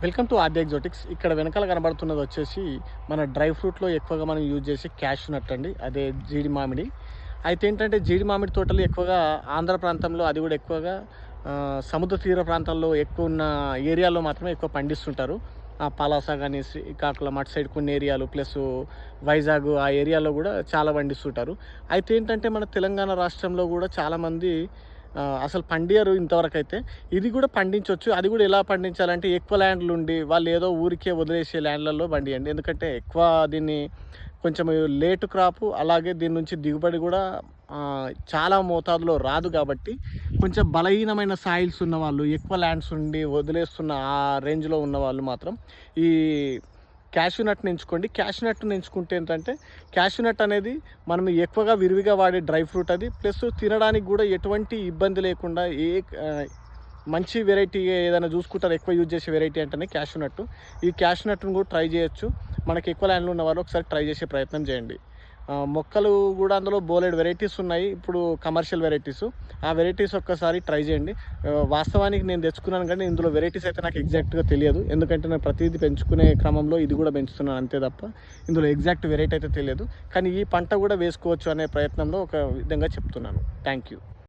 Welcome to RD ఎగ్జోటిక్స్ ఇక్కడ వెనకాల కనబడుతున్నది వచ్చేసి మన డ్రై ఫ్రూట్లో ఎక్కువగా మనం యూజ్ చేసే క్యాష్ నట్ అండి అదే జీడి మామిడి. అయితే ఏంటంటే జీడి మామిడి తోటలు ఎక్కువగా ఆంధ్ర ప్రాంతంలో అది కూడా ఎక్కువగా సముద్ర తీర ప్రాంతాల్లో ఎక్కువ ఉన్న ఏరియాలో మాత్రమే ఎక్కువ పండిస్తుంటారు. ఆ పలాస కానీ శ్రీకాకుళం అటు సైడ్ కొన్ని ఏరియాలు ప్లస్ వైజాగ్ ఆ ఏరియాలో కూడా చాలా పండిస్తుంటారు. అయితే ఏంటంటే మన తెలంగాణ రాష్ట్రంలో కూడా చాలామంది అసలు పండియరు ఇంతవరకు అయితే ఇది కూడా పండించవచ్చు అది కూడా ఎలా పండించాలంటే ఎక్కువ ల్యాండ్లు ఉండి వాళ్ళు ఏదో ఊరికే వదిలేసే ల్యాండ్లలో పండియండి. ఎందుకంటే ఎక్కువ దీన్ని కొంచెం లేటు క్రాపు అలాగే దీని నుంచి దిగుబడి కూడా చాలా మోతాదులో రాదు కాబట్టి కొంచెం బలహీనమైన సాయిల్స్ ఉన్నవాళ్ళు ఎక్కువ ల్యాండ్స్ ఉండి వదిలేస్తున్న ఆ రేంజ్లో ఉన్న వాళ్ళు మాత్రం ఈ క్యాష్యూ నట్ని ఎంచుకోండి క్యాష్యూ నట్ని ఎంచుకుంటే ఏంటంటే క్యాష్యూ నట్ అనేది మనం ఎక్కువగా విరివిగా వాడే డ్రై ఫ్రూట్ అది. ప్లస్ తినడానికి కూడా ఎటువంటి ఇబ్బంది లేకుండా ఏ మంచి వెరైటీ ఏదైనా చూసుకుంటారు ఎక్కువ యూజ్ చేసే వెరైటీ అంటేనే క్యాషూ నట్టు ఈ క్యాషూ నట్టును కూడా ట్రై చేయొచ్చు. మనకి ఎక్కువ ల్యాండ్లో ఉన్న వాళ్ళు ఒకసారి ట్రై చేసే ప్రయత్నం చేయండి. మొక్కలు కూడా అందులో బోలెడ్ వెరైటీస్ ఉన్నాయి. ఇప్పుడు కమర్షియల్ వెరైటీస్ ఆ వెరైటీస్ ఒక్కసారి ట్రై చేయండి. వాస్తవానికి నేను తెచ్చుకున్నాను కానీ ఇందులో వెరైటీస్ అయితే నాకు ఎగ్జాక్ట్గా తెలియదు. ఎందుకంటే నేను ప్రతిదీ పెంచుకునే క్రమంలో ఇది కూడా పెంచుతున్నాను అంతే తప్ప ఇందులో ఎగ్జాక్ట్ వెరైటీ అయితే తెలియదు. కానీ ఈ పంట కూడా వేసుకోవచ్చు అనే ప్రయత్నంలో ఒక విధంగా చెప్తున్నాను. Thank you